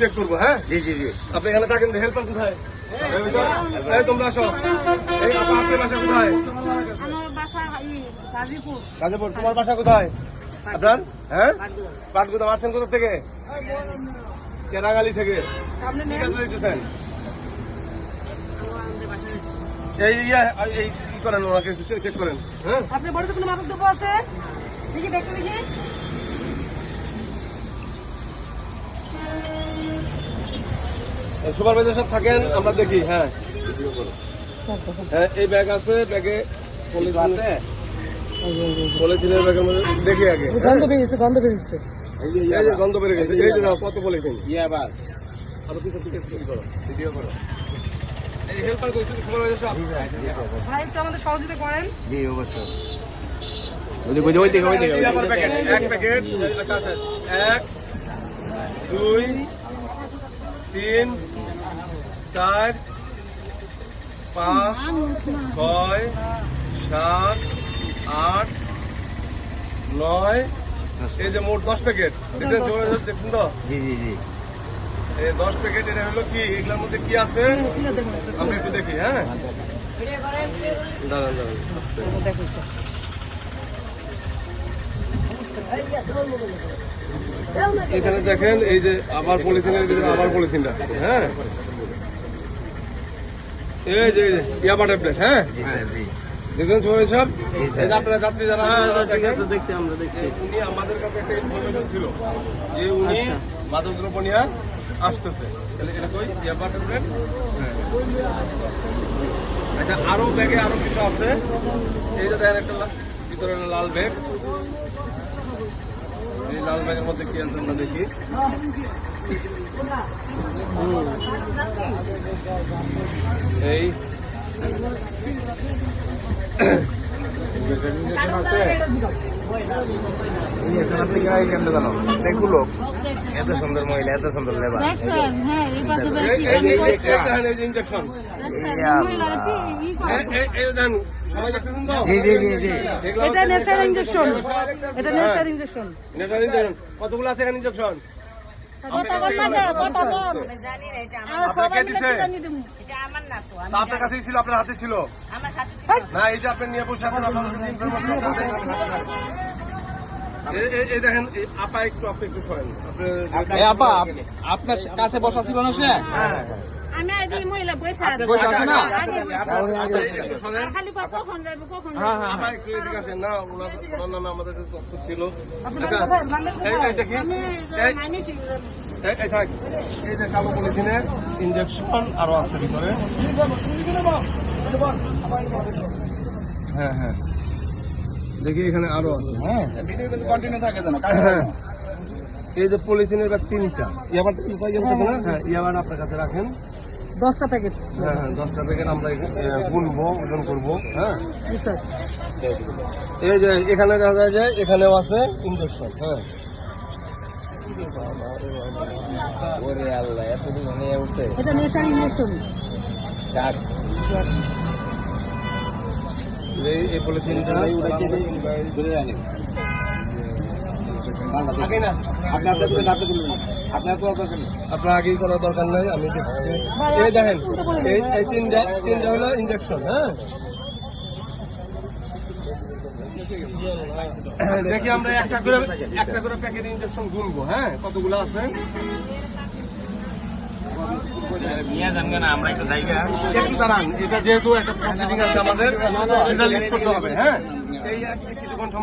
Check করব হ্যাঁ? জি জি জি। আপনি এখানে থাকেন হেল্পার কোথায়? তোমরা আসো। এই আপনার বাসা কোথায়? আমার বাসা এই গাজীপুর। গাজীপুর তোমার বাসা কোথায়? আপনার? হ্যাঁ? পাটগুদা মারছেন কোথা থেকে? কেরাগালি থেকে। এই ইয়ে এই কি করেন ওনাকে চেক করেন হ্যাঁ? আপনি বড় কোনো মাদক দ্রব্য আছে? দেখি দেখতে দেখি। সুপারভাইজার সব থাকেন আমরা দেখি হ্যাঁ হ্যাঁ এই ব্যাগ আছে ব্যাগে পলিথিনের ব্যাগের মধ্যে দেখি আগে গন্ধ বেরিয়েছে গন্ধ বেরিয়েছে এই যে গন্ধ বেড়ে গেছে এই যে কত পলিথিন ইয়ে আবার আরও কিছু কিছু কিছু করো ভিডিও করো এই হেল্পার কই তুমি সুপারভাইজার সব ভাই একটু আমাদের সহযোগিতা করেন জি অবশ্যই এই যে আমার প্যাকেট এক প্যাকেট আচ্ছা আচ্ছা এক দুই তিন চার পাঁচ ছয় সাত আট নয়। এই যে মোট দশ প্যাকেট। দেখছেন তো। জি জি জি। এই দশ প্যাকেট এটা হলো কি? এগুলোর মধ্যে কি আছে? আমরা একটু দেখি হ্যাঁ? দাঁড়ান দাঁড়ান। এখানে দেখেন এই যে আবার পলিথিনের ভিতরে আবার পলিথিনটা হ্যাঁ? এই যে ইয়াবা ট্যাবলেট হ্যাঁ? জি স্যার দেখছেন সবাই সব? জি, এই যে আপনারা যাত্রী যারা দেখেন? দেখছি আমরা দেখছি। উনি আমাদের কাছে একটা ইনফরমেশন ছিল যে উনি মাদক দ্রব্য নিয়ে আসতেছে। তাহলে এটা কই? ইয়াবা ট্যাবলেট? আচ্ছা আরও ব্যাগে আরও কিছু আছে। এই যে দেখেন একটা ভিতরে লাল ব্যাগ। এই লাল ব্যাগের মধ্যে কি আছে আমরা দেখি এই এত সুন্দর মহিলা এত সুন্দর লেবার হ্যাঁ ইঞ্জেকশন জি জি জি জি। এটা নেশার ইঞ্জেকশন এটা হ্যাঁ। নেশার ইঞ্জেকশন নেশার ইঞ্জেকশন কতগুলো আছে এখানে ইঞ্জেকশন আপনার কাছেই ছিল আপনার হাতে ছিল। না এই যে আপনি নিয়ে বসে আছেন আপনার কাছে এই দেখেন আপা একটু আপনি একটু সরেন। আপনার কাছে বসা ছিল না সে? হ্যাঁ। আমি আজ মহিলা বসে আছি। খালি কখন কখন হ্যাঁ, আমাদের তথ্য ছিল। এই যে কালো পলিথিনের ইঞ্জেকশন আরও আছে ভিতরে। হ্যাঁ হ্যাঁ। দেখি এখানে আরও আছে। হ্যাঁ। ভিডিও কিন্তু কন্টিনিউ থাকে যেন। হ্যাঁ। এই যে পলিথিনের ব্যাগ তিনটা ইয়াবার হ্যাঁ ইয়াবার আপনার কাছে রাখেন। দশটা প্যাকেট। হ্যাঁ হ্যাঁ দশটা প্যাকেট আমরা গুনবো ওজন করব হ্যাঁ? স্যার। এই যে এখানে দেখা যায় যে এখানেও আছে ইঞ্জেকশন হ্যাঁ। ওরে আল্লাহ এতদিন নিয়ে উঠতে এটা নেশার ইঞ্জেকশন ডাক এই পলিথিনটা আগে না আপনি আপনি তুলেন আপনি তুলেন আপনার আগেই করার দরকার নাই আমি দেখছি। এই দেখেন এই এই তিনটা তিনটা হলো ইঞ্জেকশন হ্যাঁ দেখি আমরা একটা করে একটা করে প্যাকেট ইঞ্জেকশন গুনবো হ্যাঁ? কতগুলো আছে? আমরা একটু জায়গা। একটু দাঁড়ান এটা যেহেতু একটা প্রসিডিং আছে আমাদের সেটা লিস্ট করতে হবে হ্যাঁ? এই কিছুক্ষণ সময়